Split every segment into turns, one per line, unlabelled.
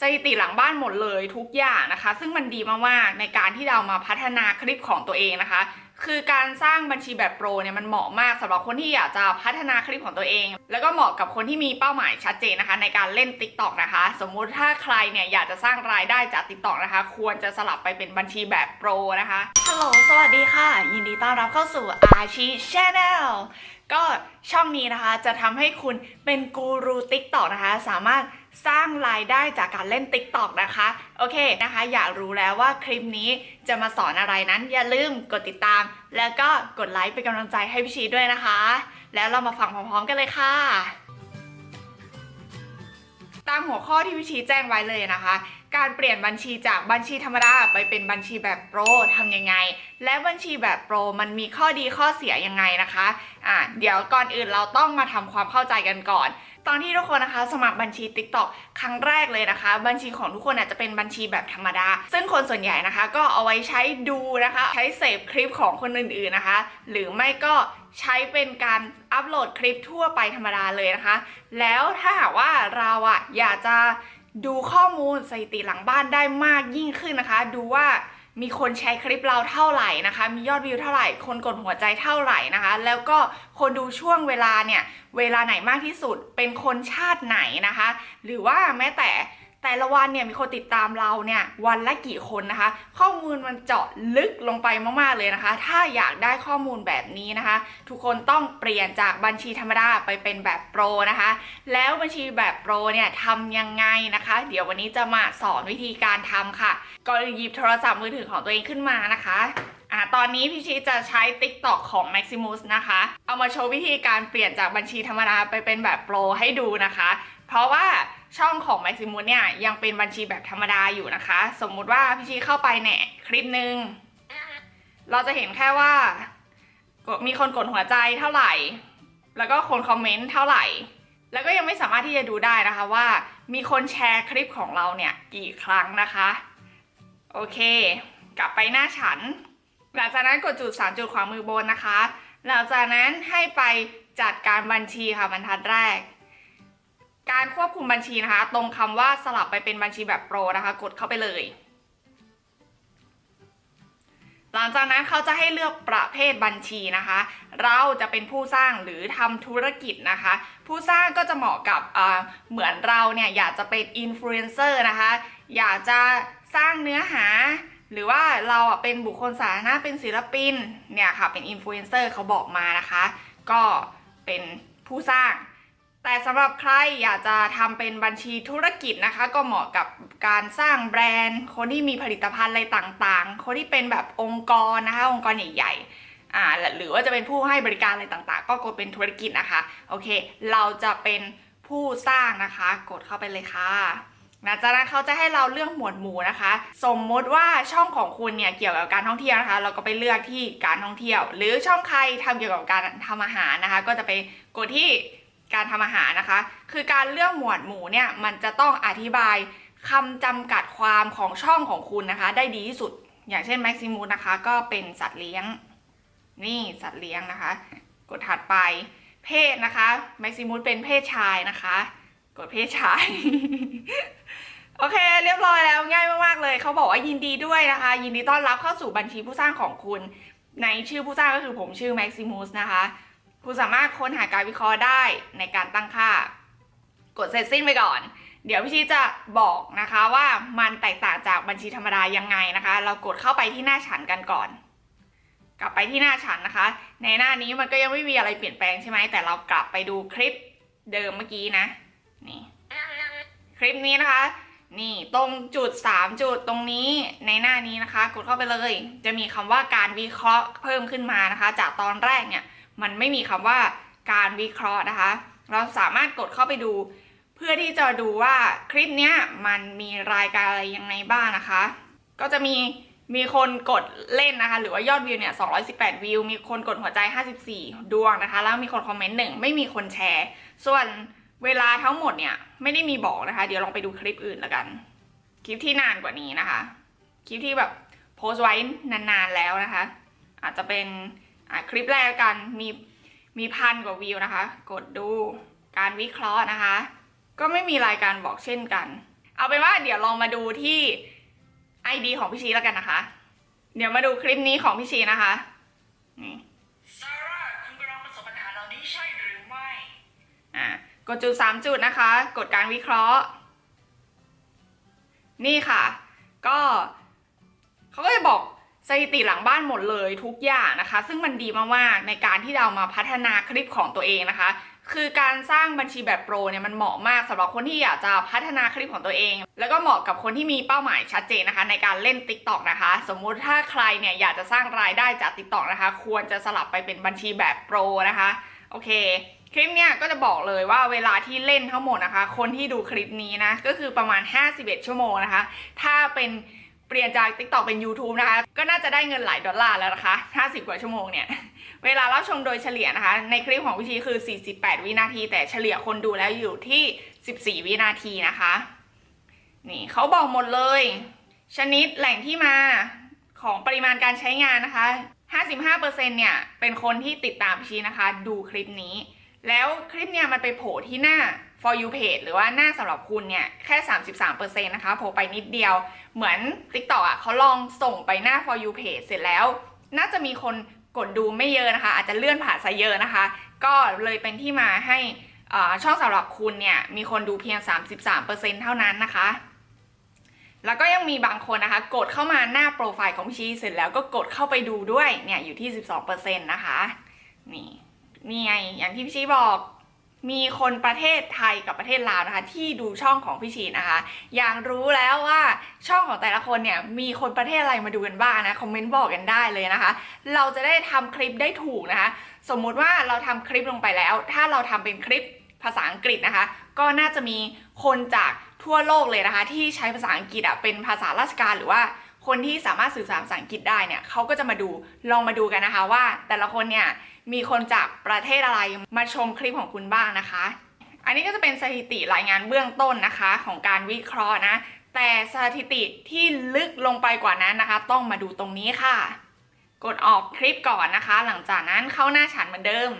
สถิติหลังบ้านหมดเลยทุกอย่างนะคะ ซึ่งมันดีมากๆในการที่เรามาพัฒนาคลิปของตัวเองนะคะ คือการสร้างบัญชีแบบโปรเนี่ยมันเหมาะมากสำหรับคนที่อยากจะพัฒนาคลิปของตัวเอง แล้วก็เหมาะกับคนที่มีเป้าหมายชัดเจนนะคะ ในการเล่น Tik t o อกนะคะ สมมุติถ้าใครเนี่ยอยากจะสร้างรายได้จาก Tik t o อกนะคะ ควรจะสลับไปเป็นบัญชีแบบโปรนะคะฮัลโหลสวัสดีค่ะ ยินดีต้อนรับเข้าสู่อาชี Channel ก็ช่องนี้นะคะจะทำให้คุณเป็นกูรู Tik t o อกนะคะ สามารถสร้างรายได้จากการเล่น Tik t o อกนะคะ โอเคนะคะ อยากรู้แล้วว่าคลิปนี้ จะมาสอนอะไรนั้น อย่าลืมกดติดตาม แล้วก็กดไลค์เป็นกำลังใจให้พี่ชีด้วยนะคะ แล้วเรามาฟังพร้อมๆกันเลยค่ะ ตามหัวข้อที่พี่ชีแจ้งไว้เลยนะคะ การเปลี่ยนบัญชีจากบัญชีธรรมดาไปเป็นบัญชีแบบโปรทำยังไง และบัญชีแบบโปรมันมีข้อดีข้อเสียยังไงนะคะอะเดี๋ยวก่อนอื่นเราต้องมาทำความเข้าใจกันก่อนตอนที่ทุกคนนะคะสมัครบัญชี TikTok ครั้งแรกเลยนะคะ บัญชีของทุกคนอาจจะเป็นบัญชีแบบธรรมดา ซึ่งคนส่วนใหญ่นะคะ ก็เอาไว้ใช้ดูนะคะ ใช้เสพคลิปของคนอื่นๆนะคะ หรือไม่ก็ ใช้เป็นการอัปโหลดคลิปทั่วไปธรรมดาเลยนะคะ แล้วถ้าหากว่าเราอะอยากจะดูข้อมูลสถิติหลังบ้านได้มากยิ่งขึ้นนะคะ ดูว่ามีคนแชร์คลิปเราเท่าไหร่นะคะ มียอดวิวเท่าไหร่ คนกดหัวใจเท่าไหร่นะคะ แล้วก็คนดูช่วงเวลาเนี่ย เวลาไหนมากที่สุด เป็นคนชาติไหนนะคะ หรือว่าแม้แต่ แต่ละวันเนี่ยมีคนติดตามเราเนี่ยวันละกี่คนนะคะ ข้อมูลมันเจาะลึกลงไปมากๆเลยนะคะ ถ้าอยากได้ข้อมูลแบบนี้นะคะ ทุกคนต้องเปลี่ยนจากบัญชีธรรมดาไปเป็นแบบโปรนะคะ แล้วบัญชีแบบโปรเนี่ยทำยังไงนะคะ เดี๋ยววันนี้จะมาสอนวิธีการทำค่ะก่อนหยิบโทรศัพท์มือถือของตัวเองขึ้นมานะคะอ่าตอนนี้พี่ชีจะใช้ TikTok ของ Maximus นะคะ เอามาโชว์วิธีการเปลี่ยนจากบัญชีธรรมดาไปเป็นแบบโปรให้ดูนะคะ เพราะว่า ช่องของ Maximus เนี่ยยังเป็นบัญชีแบบธรรมดาอยู่นะคะ สมมุติว่าพี่ชีเข้าไปเนี่ยคลิปหนึ่งเราจะเห็นแค่ว่า มีคนกดหัวใจเท่าไหร่ แล้วก็คนคอมเมนต์เท่าไหร่ แล้วก็ยังไม่สามารถที่จะดูได้นะคะว่า มีคนแชร์คลิปของเราเนี่ยกี่ครั้งนะคะ โอเค กลับไปหน้าฉัน หลังจากนั้นกดจุด 3 จุดขวามือบนนะคะ หลังจากนั้นให้ไปจัดการบัญชีค่ะบรรทัดแรก การควบคุมบัญชีนะคะ ตรงคำว่าสลับไปเป็นบัญชีแบบโปรนะคะ กดเข้าไปเลย หลังจากนั้นเขาจะให้เลือกประเภทบัญชีนะคะ เราจะเป็นผู้สร้างหรือทำธุรกิจนะคะ ผู้สร้างก็จะเหมาะกับเหมือนเราเนี่ยอยากจะเป็นอินฟลูเอนเซอร์นะคะ อยากจะสร้างเนื้อหาหรือว่าเราอะเป็นบุคคลสาธารณะเป็นศิลปินเนี่ยค่ะเป็นอินฟลูเอนเซอร์เขาบอกมานะคะ ก็เป็นผู้สร้าง แต่สำหรับใครอยากจะทำเป็นบัญชีธุรกิจนะคะ ก็เหมาะกับการสร้างแบรนด์ คนที่มีผลิตภัณฑ์อะไรต่างๆ คนที่เป็นแบบองค์กรนะคะ องค์กรใหญ่ๆอ่าหรือว่าจะเป็นผู้ให้บริการอะไรต่างๆ ก็กดเป็นธุรกิจนะคะโอเค เราจะเป็นผู้สร้างนะคะ กดเข้าไปเลยค่ะหลังจากนั้นเขาจะให้เราเลือกหมวดหมู่นะคะ สมมติว่าช่องของคุณเนี่ยเกี่ยวกับการท่องเที่ยวนะคะ เราก็ไปเลือกที่การท่องเที่ยว หรือช่องใครทำเกี่ยวกับการทำอาหารนะคะ ก็จะไปกดที่ การทำอาหารนะคะ คือการเลือกหมวดหมู่เนี่ยมันจะต้องอธิบายคำจำกัดความของช่องของคุณนะคะ ได้ดีที่สุด อย่างเช่น Maximus นะคะก็เป็นสัตว์เลี้ยง นี่สัตว์เลี้ยงนะคะ กดถัดไป เพศนะคะ Maximus เป็นเพศชายนะคะ กดเพศชาย โอเค เรียบร้อยแล้วง่ายมากๆเลยเขาบอกว่ายินดีด้วยนะคะ ยินดีต้อนรับเข้าสู่บัญชีผู้สร้างของคุณ ในชื่อผู้สร้างก็คือผมชื่อ Maximus นะคะ คุณสามารถค้นหาการวิเคราะห์ได้ในการตั้งค่า กดเสร็จสิ้นไปก่อน เดี๋ยวพี่ชีจะบอกนะคะว่ามันแตกต่างจากบัญชีธรรมดายังไงนะคะ เรากดเข้าไปที่หน้าฉันกันก่อน กลับไปที่หน้าฉันนะคะ ในหน้านี้มันก็ยังไม่มีอะไรเปลี่ยนแปลงใช่ไหมแต่เรากลับไปดูคลิปเดิมเมื่อกี้นะนี่คลิปนี้นะคะ นี่ตรงจุด 3 จุดตรงนี้ในหน้านี้นะคะ กดเข้าไปเลย จะมีคำว่าการวิเคราะห์เพิ่มขึ้นมานะคะ จากตอนแรกเนี่ย มันไม่มีคำว่าการวิเคราะห์นะคะ เราสามารถกดเข้าไปดู เพื่อที่จะดูว่าคลิปเนี้ยมันมีรายการอะไรยังไงบ้างนะคะ ก็จะมีมีคนกดเล่นนะคะ หรือว่ายอดวิวเนี่ย 218 วิว มีคนกดหัวใจ 54 ดวงนะคะ แล้วมีคนคอมเมนต์หนึ่งไม่มีคนแชร์ ส่วนเวลาทั้งหมดเนี่ย ไม่ได้มีบอกนะคะ เดี๋ยวลองไปดูคลิปอื่นแล้วกัน คลิปที่นานกว่านี้นะคะ คลิปที่แบบโพสต์ไว้นานๆแล้วนะคะ อาจจะเป็น อะคลิปแรกกันมีมีพันกว่าวิวนะคะ กดดูการวิเคราะห์นะคะ ก็ไม่มีรายการบอกเช่นกัน เอาเป็นว่าเดี๋ยวลองมาดูที่ ID ของพี่ชีแล้วกันนะคะ เดี๋ยวมาดูคลิปนี้ของพี่ชีนะคะนี่
ซาร่าคุณกำลังประสบปัญหาเหล่านี้ใช่หรือไม่
อ่ากดจุดสามจุดนะคะ กดการวิเคราะห์ นี่ค่ะ ก็เขาก็จะบอก สถิติหลังบ้านหมดเลยทุกอย่างนะคะ ซึ่งมันดีมากๆในการที่เรามาพัฒนาคลิปของตัวเองนะคะ คือการสร้างบัญชีแบบโปรเนี่ยมันเหมาะมากสำหรับคนที่อยากจะพัฒนาคลิปของตัวเอง แล้วก็เหมาะกับคนที่มีเป้าหมายชัดเจนนะคะ ในการเล่น Tik t o อกนะคะ สมมุติถ้าใครเนี่ยอยากจะสร้างรายได้จาก Tik t o อกนะคะ ควรจะสลับไปเป็นบัญชีแบบโปรนะคะโอเคคลิปเนี่ยก็จะบอกเลยว่าเวลาที่เล่นทั้งหมดนะคะ คนที่ดูคลิปนี้นะก็คือประมาณ 51 ชั่วโมงนะคะ ถ้าเป็น เปลี่ยนจาก TikTok เป็น YouTube นะคะ ก็น่าจะได้เงินหลายดอลลาร์แล้วนะคะ 50 กว่าชั่วโมงเนี่ย เวลารับชมโดยเฉลี่ยนะคะ ในคลิปของพี่ชีคือ 48 วินาที แต่เฉลี่ยคนดูแล้วอยู่ที่ 14 วินาทีนะคะ นี่เขาบอกหมดเลย ชนิดแหล่งที่มาของปริมาณการใช้งานนะคะ 55%เนี่ย เป็นคนที่ติดตามพี่ชีนะคะ ดูคลิปนี้ แล้วคลิปเนี่ยมันไปโผล่ที่หน้า for you page หรือว่าหน้าสำหรับคุณเนี่ย แค่ 33%นะคะโผล่ไปนิดเดียว เหมือน TikTok อะเขาลองส่งไปหน้า for you page เสร็จแล้ว น่าจะมีคนกดดูไม่เยอะนะคะ อาจจะเลื่อนผ่านซะเยอะนะคะ ก็เลยเป็นที่มาให้ช่องสำหรับคุณเนี่ยมีคนดูเพียง 33%เท่านั้นนะคะ แล้วก็ยังมีบางคนนะคะ กดเข้ามาหน้าโปรไฟล์ของชีเสร็จแล้วก็กดเข้าไปดูด้วยเนี่ยอยู่ที่ 12%นะคะนี่ นี่ไงอย่างที่พี่ชีบอกมีคนประเทศไทยกับประเทศลาวนะคะ ที่ดูช่องของพี่ชีนะคะ อยากรู้แล้วว่าช่องของแต่ละคนเนี่ยมีคนประเทศอะไรมาดูกันบ้างนะคอมเมนต์บอกกันได้เลยนะคะ เราจะได้ทำคลิปได้ถูกนะคะ สมมุติว่าเราทำคลิปลงไปแล้ว ถ้าเราทำเป็นคลิปภาษาอังกฤษนะคะ ก็น่าจะมีคนจากทั่วโลกเลยนะคะ ที่ใช้ภาษาอังกฤษอะเป็นภาษาราชการหรือว่า คนที่สามารถสื่อสารภาษาอังกฤษได้เนี่ยเขาก็จะมาดูลองมาดูกันนะคะว่า แต่ละคนเนี่ยมีคนจากประเทศอะไรมาชมคลิปของคุณบ้างนะคะ อันนี้ก็จะเป็นสถิติรายงานเบื้องต้นนะคะ ของการวิเคราะห์นะ แต่สถิติที่ลึกลงไปกว่านั้นนะคะ ต้องมาดูตรงนี้ค่ะ กดออกคลิปก่อนนะคะ หลังจากนั้นเข้าหน้าฉันเหมือนเดิม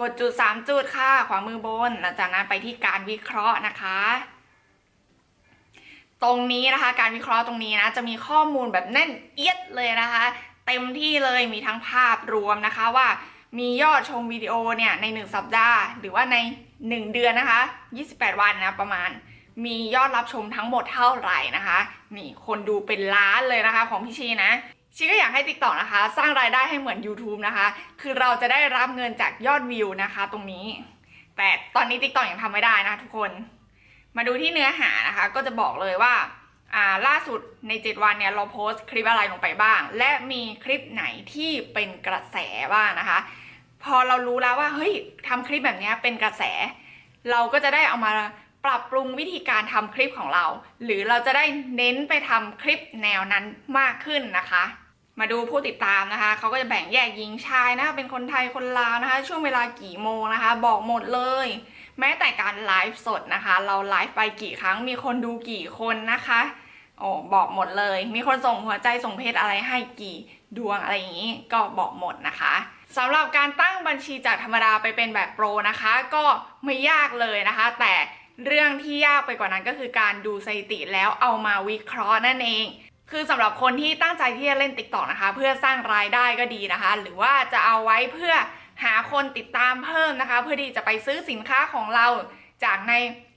กดจุด 3 จุดค่ะขวามือบน หลังจากนั้นไปที่การวิเคราะห์นะคะ ตรงนี้นะคะ การวิเคราะห์ตรงนี้นะจะมีข้อมูลแบบแน่นเอียดเลยนะคะ เต็มที่เลยมีทั้งภาพรวมนะคะว่ามียอดชมวิดีโอเนี่ยใน 1 สัปดาห์ หรือว่าใน 1 เดือนนะคะ 28 วันนะประมาณ มียอดรับชมทั้งหมดเท่าไหร่นะคะ นี่คนดูเป็นล้านเลยนะคะของพี่ชีนะชีก็อยากให้ TikTok นะคะ สร้างรายได้ให้เหมือน YouTube นะคะ คือเราจะได้รับเงินจากยอดวิวนะคะ ตรงนี้ แต่ตอนนี้ TikTok ยังทำไม่ได้นะทุกคน มาดูที่เนื้อหานะคะ ก็จะบอกเลยว่าล่าสุดใน 7 วันเนี่ยเราโพสต์คลิปอะไรลงไปบ้าง และมีคลิปไหนที่เป็นกระแสบ้างนะคะ พอเรารู้แล้วว่าเฮ้ยทำคลิปแบบนี้เป็นกระแส เราก็จะได้เอามาปรับปรุงวิธีการทำคลิปของเรา หรือเราจะได้เน้นไปทำคลิปแนวนั้นมากขึ้นนะคะ มาดูผู้ติดตามนะคะเขาก็จะแบ่งแยกหญิงชายนะคะเป็นคนไทยคนลาวนะคะ ช่วงเวลากี่โมงนะคะ บอกหมดเลย แม้แต่การไลฟ์สดนะคะ เราไลฟ์ไปกี่ครั้ง มีคนดูกี่คนนะคะโอ้บอกหมดเลย มีคนส่งหัวใจส่งเพจอะไรให้กี่ดวงอะไรอย่างนี้ ก็บอกหมดนะคะสำหรับการตั้งบัญชีจากธรรมดาไปเป็นแบบโปรนะคะ ก็ไม่ยากเลยนะคะ แต่เรื่องที่ยากไปกว่านั้นก็คือการดูสถิติแล้วเอามาวิเคราะห์นั่นเอง คือสำหรับคนที่ตั้งใจที่จะเล่น t ิ k t o k นะคะ เพื่อสร้างรายได้ก็ดีนะคะ หรือว่าจะเอาไว้เพื่อ หาคนติดตามเพิ่มนะคะ เพื่อที่จะไปซื้อสินค้าของเราจากใน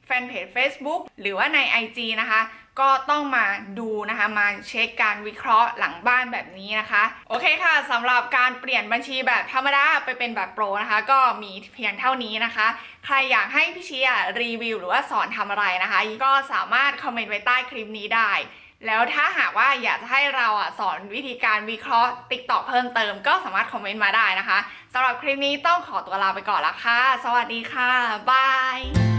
แฟนเพจ Facebook หรือว่าใน IG นะคะ ก็ต้องมาดูนะคะ มาเช็คการวิเคราะห์หลังบ้านแบบนี้นะคะ โอเคค่ะสำหรับการเปลี่ยนบัญชีแบบธรรมดาไปเป็นแบบโปรนะคะ ก็มีเพียงเท่านี้นะคะ ใครอยากให้พี่เชียร์รีวิวหรือว่าสอนทำอะไรนะคะ ก็สามารถคอมเมนต์ไว้ใต้คลิปนี้ได้ แล้วถ้าหากว่าอยากจะให้เราอะสอนวิธีการวิเคราะห์ติ๊กต็อกเพิ่มเติมก็สามารถคอมเมนต์มาได้นะคะสำหรับคลิปนี้ต้องขอตัวลาไปก่อนละค่ะ สวัสดีค่ะ บาย